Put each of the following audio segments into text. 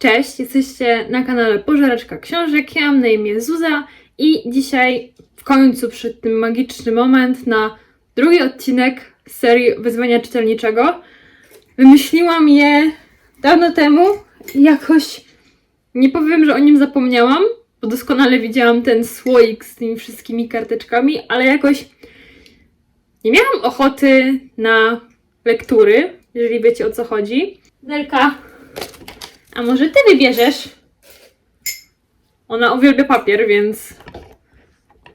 Cześć, jesteście na kanale Pożeraczka Książek. Ja mam na imię Zuza i dzisiaj w końcu przyszedł ten magiczny moment na drugi odcinek serii Wyzwania Czytelniczego. Wymyśliłam je dawno temu i jakoś nie powiem, że o nim zapomniałam, bo doskonale widziałam ten słoik z tymi wszystkimi karteczkami, ale jakoś nie miałam ochoty na lektury, jeżeli wiecie o co chodzi. Nelka, a może ty wybierzesz? Ona uwielbia papier, więc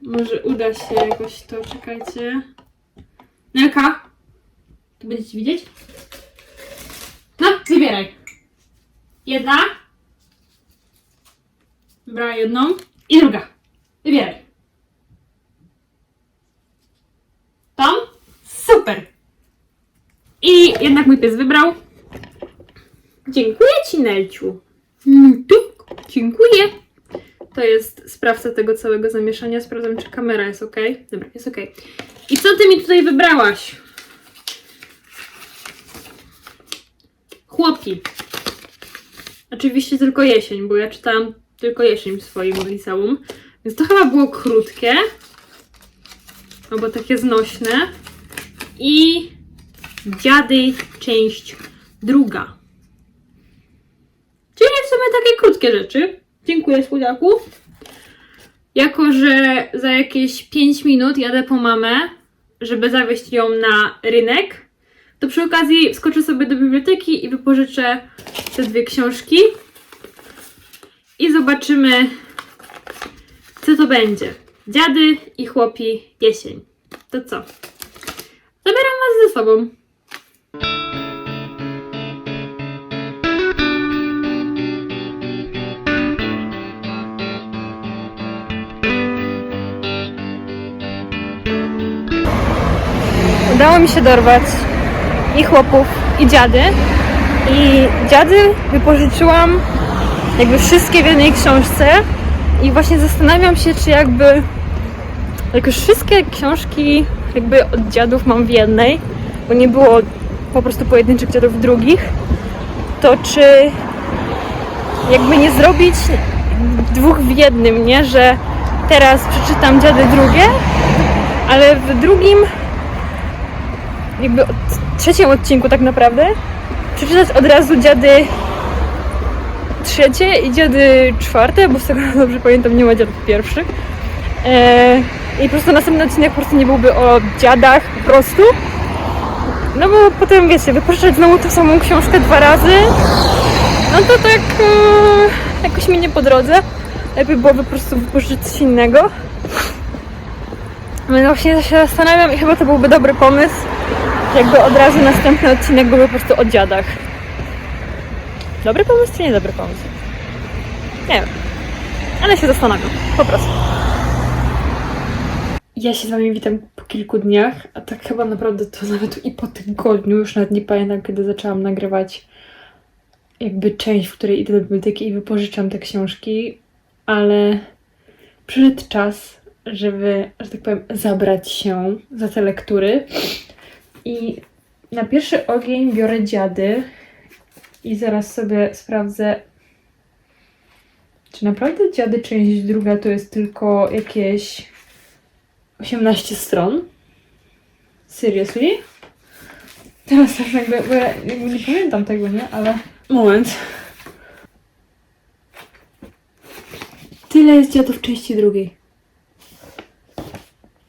może uda się jakoś to, czekajcie. Nelka, tu będziecie widzieć? No, wybieraj. Jedna. Wybrała jedną. I druga. Wybieraj. Tą? Super. I jednak mój pies wybrał. Dziękuję Ci, Nelciu. Mm, dziękuję. To jest sprawca tego całego zamieszania. Sprawdzam, czy kamera jest ok. Dobra, jest ok. I co Ty mi tutaj wybrałaś? Chłopi. Oczywiście tylko jesień, bo ja czytałam tylko jesień w swoim liceum. Więc to chyba było krótkie. Albo takie znośne. I Dziady, część druga. Sumie takie krótkie rzeczy. Dziękuję, słodziaku. Jako, że za jakieś 5 minut jadę po mamę, żeby zawieźć ją na rynek, to przy okazji skoczę sobie do biblioteki i wypożyczę te dwie książki. I zobaczymy, co to będzie. Dziady i chłopi jesień. To co? Zabieram was ze sobą. Udało mi się dorwać i chłopów, i dziady. I dziady wypożyczyłam jakby wszystkie w jednej książce. I właśnie zastanawiam się, czy jakby jak już wszystkie książki jakby od dziadów mam w jednej, bo nie było po prostu pojedynczych dziadów drugich, to czy jakby nie zrobić dwóch w jednym, nie? Że teraz przeczytam dziady drugie, ale w drugim jakby od trzecim odcinku tak naprawdę przeczytać od razu dziady trzecie i dziady czwarte, bo z tego dobrze pamiętam nie ma dziadów pierwszych. Eee, I po prostu następny odcinek po prostu nie byłby o dziadach po prostu. No bo potem wiecie, wypożyczać znowu tą samą książkę dwa razy, no to tak e, jakoś mi nie po drodze. Lepiej byłoby po prostu wypożyczyć coś innego. Więc właśnie się zastanawiam i chyba to byłby dobry pomysł, jakby od razu następny odcinek byłby po prostu o dziadach. Dobry pomysł czy nie dobry pomysł? Nie wiem. Ale się zastanawiam. Po prostu. Ja się z wami witam po kilku dniach, a tak chyba naprawdę to nawet i po tygodniu, już nawet nie pamiętam kiedy zaczęłam nagrywać jakby część, w której idę do biblioteki i wypożyczam te książki, ale przyszedł czas, żeby, że tak powiem, zabrać się za te lektury. I na pierwszy ogień biorę dziady i zaraz sobie sprawdzę, czy naprawdę dziady część druga to jest tylko jakieś 18 stron. Seriously? Teraz też jakby, bo ja jakby nie pamiętam tego, nie? Ale moment. Tyle jest dziadów części drugiej.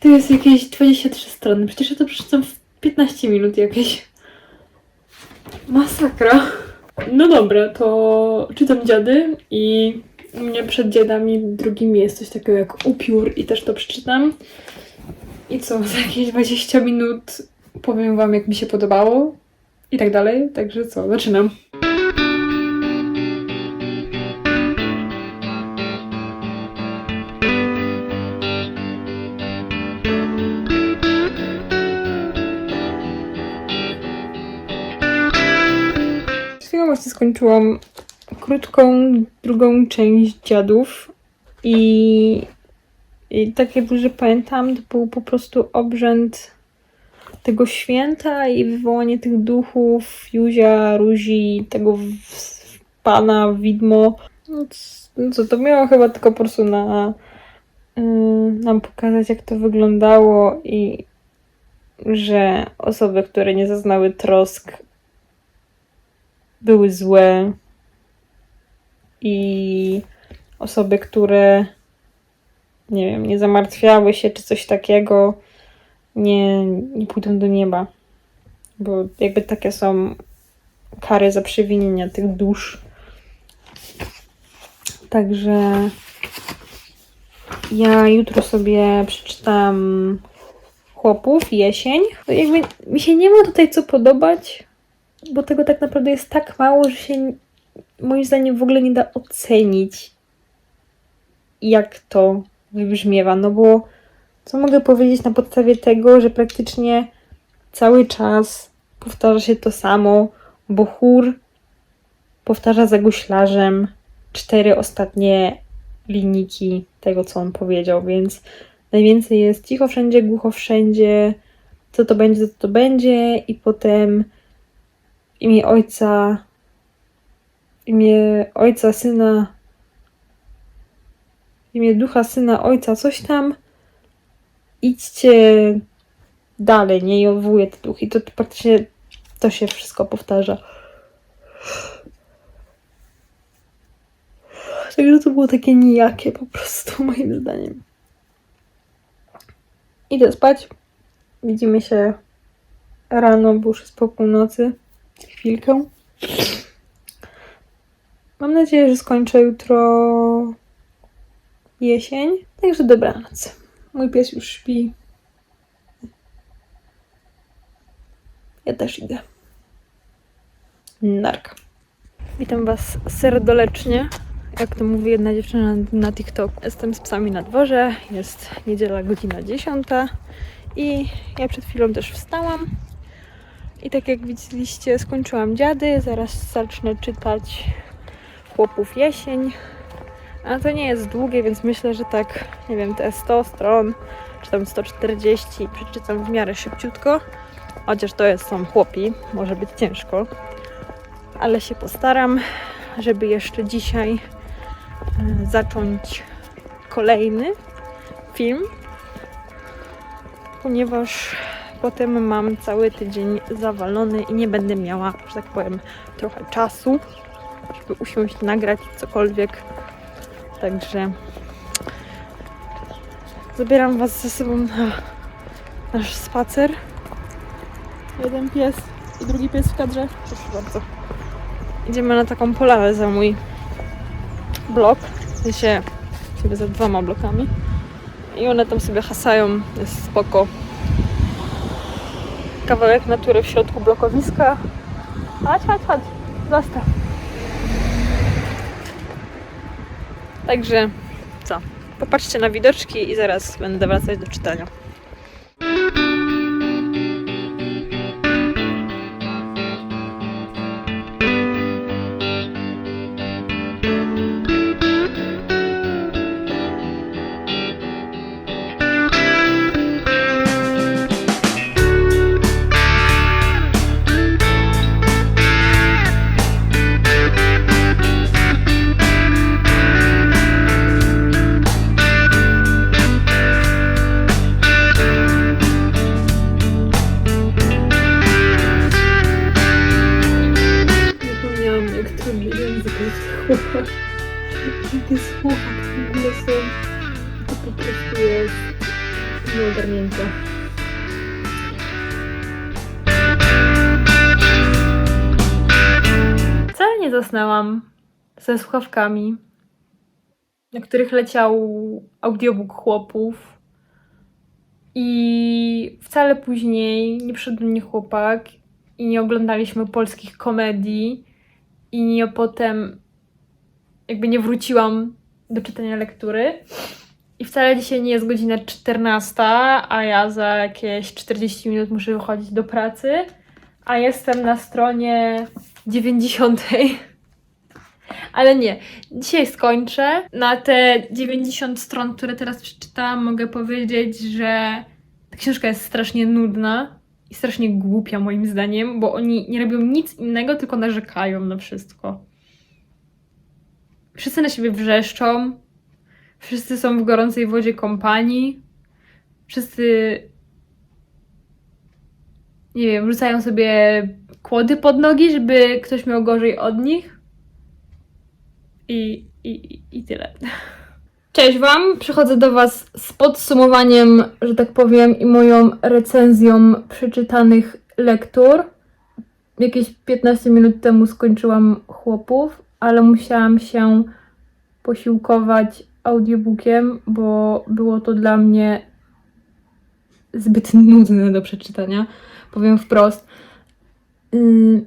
To jest jakieś 23 strony. Przecież ja to przeczytam w 15 minut jakieś. Masakra. No dobra, to czytam dziady i u mnie przed dziadami drugim jest coś takiego jak upiór i też to przeczytam. I co, za jakieś 20 minut powiem wam jak mi się podobało i tak dalej. Także co, zaczynam. Skończyłam krótką drugą część dziadów i, i tak jak dobrze pamiętam, to był po prostu obrzęd tego święta i wywołanie tych duchów, Józia, Ruzi, tego w- pana, widmo. No no co, to miało chyba tylko po prostu na, yy, nam pokazać, jak to wyglądało i że osoby, które nie zaznały trosk, były złe i osoby, które nie wiem, nie zamartwiały się czy coś takiego, nie, nie pójdą do nieba. Bo jakby takie są kary za przewinienia tych dusz. Także ja jutro sobie przeczytam chłopów, jesień. Jakby mi się nie ma tutaj co podobać, bo tego tak naprawdę jest tak mało, że się moim zdaniem w ogóle nie da ocenić, jak to wybrzmiewa. No bo co mogę powiedzieć na podstawie tego, że praktycznie cały czas powtarza się to samo, bo chór powtarza za guślarzem cztery ostatnie linijki tego, co on powiedział, więc najwięcej jest cicho wszędzie, głucho wszędzie, co to będzie, co to będzie i potem imię ojca, imię ojca, syna, imię ducha, syna, ojca, coś tam. Idźcie dalej, nie i odwołuje te duchy. I to praktycznie to się wszystko powtarza. Także to było takie nijakie po prostu, moim zdaniem. Idę spać. Widzimy się rano, bo już jest po północy. Chwilkę. Mam nadzieję, że skończę jutro jesień. Także dobranoc. Mój pies już śpi. Ja też idę. Narka. Witam Was serdecznie. Jak to mówi jedna dziewczyna na TikTok. Jestem z psami na dworze. Jest niedziela, godzina 10. I ja przed chwilą też wstałam. I tak jak widzieliście, skończyłam dziady. Zaraz zacznę czytać chłopów jesień. A to nie jest długie, więc myślę, że tak, nie wiem, te 100 stron, czy tam 140 przeczytam w miarę szybciutko. Chociaż to jest są chłopi, może być ciężko. Ale się postaram, żeby jeszcze dzisiaj e, zacząć kolejny film, ponieważ potem mam cały tydzień zawalony i nie będę miała, że tak powiem, trochę czasu, żeby usiąść, nagrać cokolwiek. Także zabieram Was ze sobą na nasz spacer. Jeden pies i drugi pies w kadrze. Proszę bardzo. Idziemy na taką polarę za mój blok. W sensie sobie za dwoma blokami. I one tam sobie hasają. Jest spoko. Kawałek natury w środku blokowiska. Chodź, chodź, chodź. Zostaw. Także co? Popatrzcie na widoczki i zaraz będę wracać do czytania. Ze słuchawkami, na których leciał audiobook chłopów. I wcale później nie przyszedł do mnie chłopak i nie oglądaliśmy polskich komedii i nie potem jakby nie wróciłam do czytania lektury. I wcale dzisiaj nie jest godzina 14, a ja za jakieś 40 minut muszę wychodzić do pracy, a jestem na stronie 90. Ale nie, dzisiaj skończę. Na te 90 stron, które teraz przeczytałam, mogę powiedzieć, że ta książka jest strasznie nudna i strasznie głupia moim zdaniem, bo oni nie robią nic innego, tylko narzekają na wszystko. Wszyscy na siebie wrzeszczą. Wszyscy są w gorącej wodzie kompanii. Wszyscy nie wiem, rzucają sobie kłody pod nogi, żeby ktoś miał gorzej od nich. I, i, i tyle. Cześć Wam, przychodzę do Was z podsumowaniem, że tak powiem, i moją recenzją przeczytanych lektur. Jakieś 15 minut temu skończyłam chłopów, ale musiałam się posiłkować audiobookiem, bo było to dla mnie zbyt nudne do przeczytania. Powiem wprost. Ym,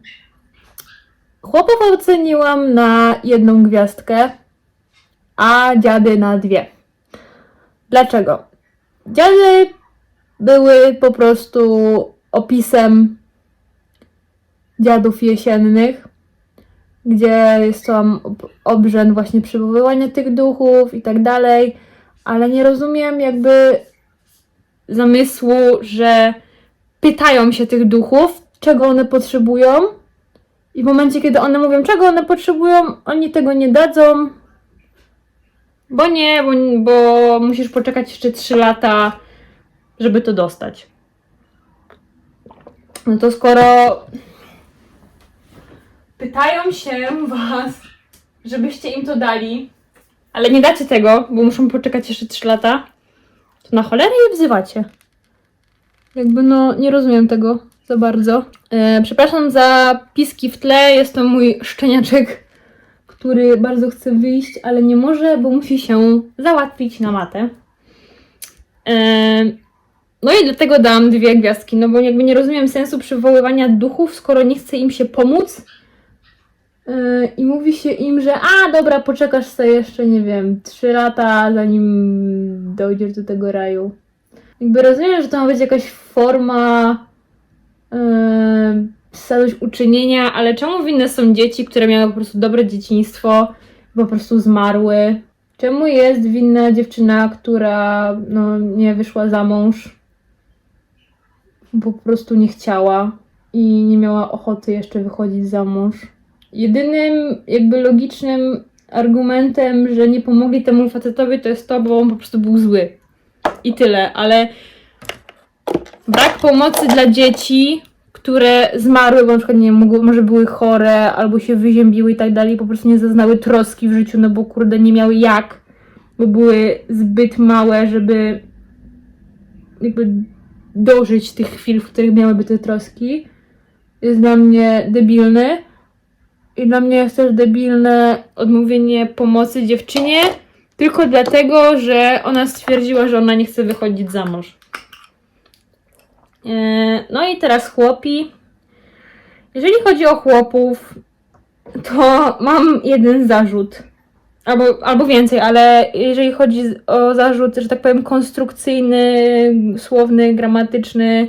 Chłopów oceniłam na jedną gwiazdkę, a dziady na dwie. Dlaczego? Dziady były po prostu opisem dziadów jesiennych, gdzie jest tam ob- obrzęd właśnie przywoływania tych duchów i tak dalej, ale nie rozumiem jakby zamysłu, że pytają się tych duchów, czego one potrzebują i w momencie, kiedy one mówią, czego one potrzebują, oni tego nie dadzą, bo nie, bo, bo musisz poczekać jeszcze 3 lata, żeby to dostać. No to skoro pytają się was, żebyście im to dali, ale nie dacie tego, bo muszą poczekać jeszcze 3 lata, to na cholerę je wzywacie. Jakby no, nie rozumiem tego za bardzo. E, przepraszam za piski w tle, jest to mój szczeniaczek, który bardzo chce wyjść, ale nie może, bo musi się załatwić na matę. E, no i dlatego dam dwie gwiazdki, no bo jakby nie rozumiem sensu przywoływania duchów, skoro nie chce im się pomóc. E, I mówi się im, że a dobra, poczekasz sobie jeszcze, nie wiem, trzy lata, zanim dojdziesz do tego raju. Jakby rozumiem, że to ma być jakaś forma yy, zadośćuczynienia, ale czemu winne są dzieci, które miały po prostu dobre dzieciństwo, po prostu zmarły? Czemu jest winna dziewczyna, która no, nie wyszła za mąż, po prostu nie chciała i nie miała ochoty jeszcze wychodzić za mąż? Jedynym jakby logicznym argumentem, że nie pomogli temu facetowi, to jest to, bo on po prostu był zły. I tyle, ale brak pomocy dla dzieci, które zmarły, bo na przykład nie mogły, może były chore, albo się wyziębiły i tak dalej, po prostu nie zaznały troski w życiu, no bo kurde nie miały jak, bo były zbyt małe, żeby jakby dożyć tych chwil, w których miałyby te troski, jest dla mnie debilny. I dla mnie jest też debilne odmówienie pomocy dziewczynie, tylko dlatego, że ona stwierdziła, że ona nie chce wychodzić za mąż. E, No i teraz chłopi. Jeżeli chodzi o chłopów, to mam jeden zarzut. Albo, albo więcej, ale jeżeli chodzi o zarzut, że tak powiem, konstrukcyjny, słowny, gramatyczny,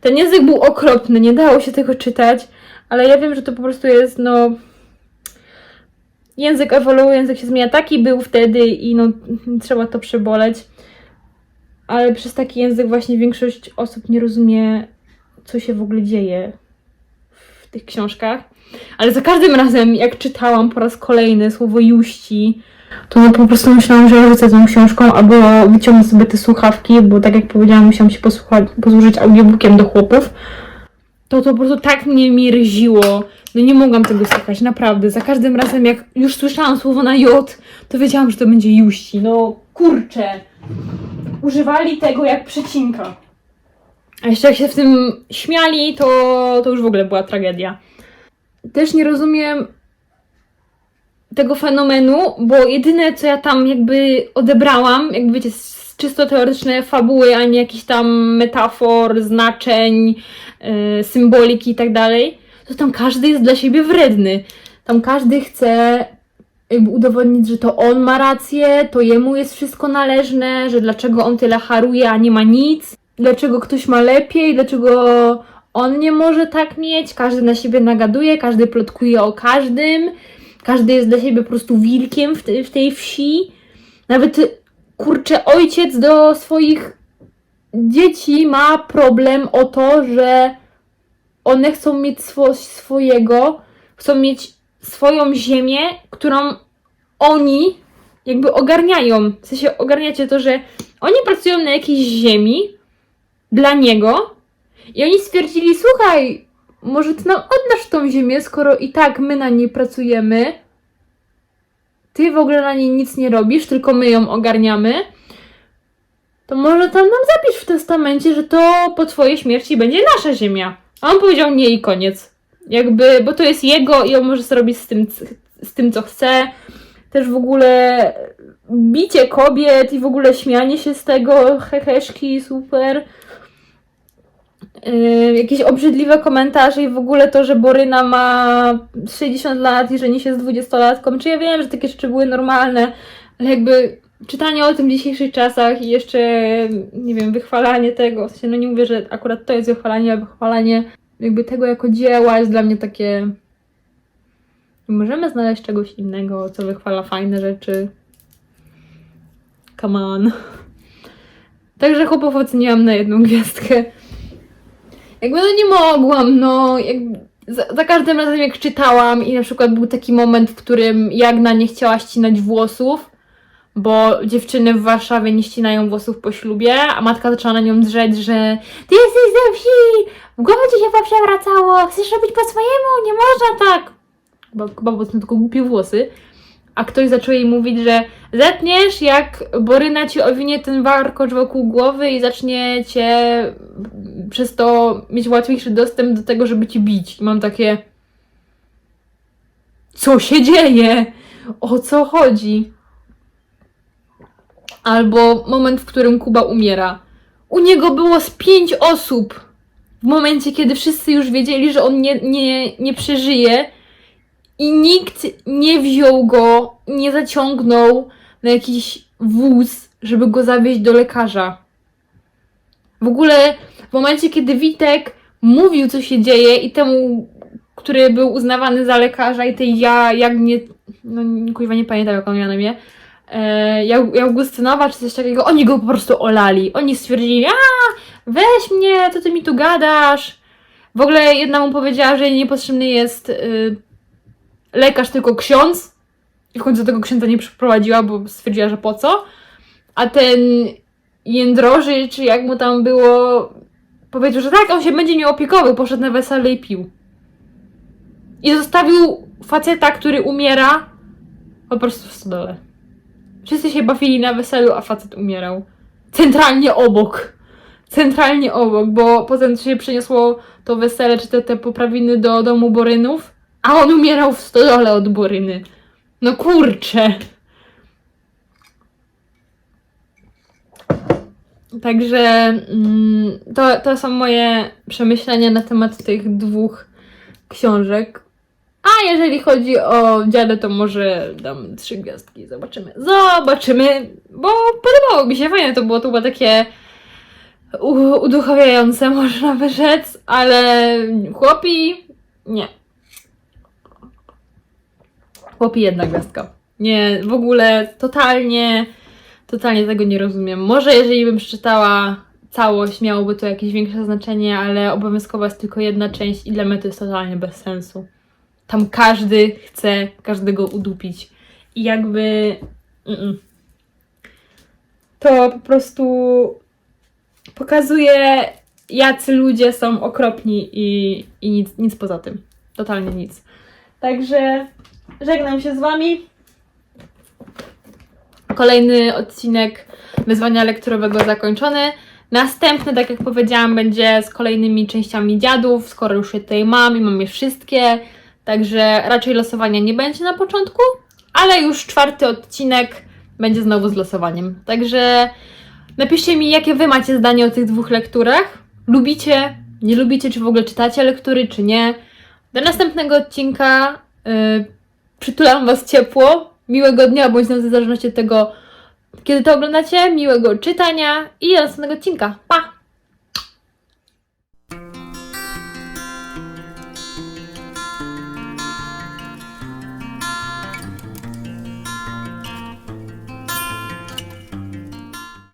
ten język był okropny, nie dało się tego czytać, ale ja wiem, że to po prostu jest, no. Język ewoluuje, język się zmienia. Taki był wtedy i no, trzeba to przeboleć. Ale przez taki język właśnie większość osób nie rozumie, co się w ogóle dzieje w tych książkach. Ale za każdym razem, jak czytałam po raz kolejny słowo juści, to no po prostu myślałam, że rzucę tą książką albo wyciągnę sobie te słuchawki, bo tak jak powiedziałam, musiałam się posłuchać, posłużyć audiobookiem do chłopów. To to po prostu tak mnie mierziło. No nie mogłam tego słuchać, naprawdę. Za każdym razem, jak już słyszałam słowo na J, to wiedziałam, że to będzie juści. No kurczę. Używali tego jak przecinka. A jeszcze jak się w tym śmiali, to, to już w ogóle była tragedia. Też nie rozumiem tego fenomenu, bo jedyne co ja tam jakby odebrałam, jakby wiecie, czysto teoretyczne fabuły, a nie jakichś tam metafor, znaczeń, yy, symboliki i tak dalej, to tam każdy jest dla siebie wredny. Tam każdy chce jakby udowodnić, że to on ma rację, to jemu jest wszystko należne, że dlaczego on tyle haruje, a nie ma nic, dlaczego ktoś ma lepiej, dlaczego on nie może tak mieć, każdy na siebie nagaduje, każdy plotkuje o każdym, każdy jest dla siebie po prostu wilkiem w, te, w tej wsi. Nawet kurczę, ojciec do swoich dzieci ma problem o to, że one chcą mieć swo- swojego, chcą mieć swoją ziemię, którą oni jakby ogarniają, w sensie ogarniacie to, że oni pracują na jakiejś ziemi dla niego i oni stwierdzili, słuchaj, może ty nam oddasz tą ziemię, skoro i tak my na niej pracujemy, ty w ogóle na niej nic nie robisz, tylko my ją ogarniamy, to może tam nam zapisz w testamencie, że to po twojej śmierci będzie nasza ziemia. A on powiedział nie i koniec. Jakby, bo to jest jego i on może zrobić z tym, z tym co chce. Też w ogóle bicie kobiet i w ogóle śmianie się z tego, heheszki, super. Yy, jakieś obrzydliwe komentarze i w ogóle to, że Boryna ma 60 lat i żeni się z 20-latką. Czy ja wiem, że takie rzeczy były normalne, ale jakby czytanie o tym w dzisiejszych czasach i jeszcze, nie wiem, wychwalanie tego, w sensie, no nie mówię, że akurat to jest wychwalanie, ale wychwalanie jakby tego jako dzieła jest dla mnie takie... Możemy znaleźć czegoś innego, co wychwala fajne rzeczy. Come on. Także chłopów oceniłam na jedną gwiazdkę. Jakby no nie mogłam, no. Za, za każdym razem jak czytałam i na przykład był taki moment, w którym Jagna nie chciała ścinać włosów, bo dziewczyny w Warszawie nie ścinają włosów po ślubie, a matka zaczęła na nią drzeć, że ty jesteś ze wsi, w głowie ci się poprzewracało, chcesz robić po swojemu, nie można tak. Bo są tylko głupie włosy. A ktoś zaczął jej mówić, że zetniesz, jak Boryna ci owinie ten warkocz wokół głowy i zacznie cię przez to mieć łatwiejszy dostęp do tego, żeby ci bić. I mam takie. Co się dzieje? O co chodzi? Albo moment, w którym Kuba umiera. U niego było z pięć osób. W momencie, kiedy wszyscy już wiedzieli, że on nie, nie, nie przeżyje, i nikt nie wziął go, nie zaciągnął na jakiś wóz, żeby go zawieźć do lekarza. W ogóle w momencie, kiedy Witek mówił, co się dzieje i temu, który był uznawany za lekarza i tej ja, jak nie, no kuźwa nie pamiętam jak on miał na imię, e, Jak- Augustynowa czy coś takiego, oni go po prostu olali. Oni stwierdzili, a weź mnie, co ty mi tu gadasz? W ogóle jedna mu powiedziała, że jej niepotrzebny jest y, lekarz, tylko ksiądz. I w końcu tego księdza nie przyprowadziła, bo stwierdziła, że po co. A ten Jędroży, czy jak mu tam było, powiedział, że tak, on się będzie nią opiekował, poszedł na wesele i pił. I zostawił faceta, który umiera, po prostu w stodole. Wszyscy się bawili na weselu, a facet umierał. Centralnie obok. Centralnie obok, bo potem się przeniosło to wesele, czy te, te poprawiny do domu Borynów, a on umierał w stodole od Boryny. No kurczę. Także mm, to, to są moje przemyślenia na temat tych dwóch książek. A jeżeli chodzi o dziadę, to może dam trzy gwiazdki. Zobaczymy. Zobaczymy, bo podobało mi się. Fajne to było. To było takie u- uduchawiające, można by rzec, ale chłopi nie. Chłopi jedna gwiazdka. Nie, w ogóle totalnie, totalnie tego nie rozumiem. Może jeżeli bym przeczytała całość, miałoby to jakieś większe znaczenie, ale obowiązkowa jest tylko jedna część i dla mnie to jest totalnie bez sensu. Tam każdy chce każdego udupić. I jakby. Mm-mm. To po prostu pokazuje, jacy ludzie są okropni i, i nic, nic poza tym. Totalnie nic. Także żegnam się z Wami. Kolejny odcinek wyzwania lekturowego zakończony. Następny, tak jak powiedziałam, będzie z kolejnymi częściami dziadów, skoro już je tutaj mam i mam je wszystkie. Także raczej losowania nie będzie na początku, ale już czwarty odcinek będzie znowu z losowaniem. Także napiszcie mi, jakie Wy macie zdanie o tych dwóch lekturach. Lubicie, nie lubicie, czy w ogóle czytacie lektury, czy nie. Do następnego odcinka yy, przytulam Was ciepło. Miłego dnia, bądź nocy, w zależności od tego, kiedy to oglądacie. Miłego czytania i do następnego odcinka. Pa!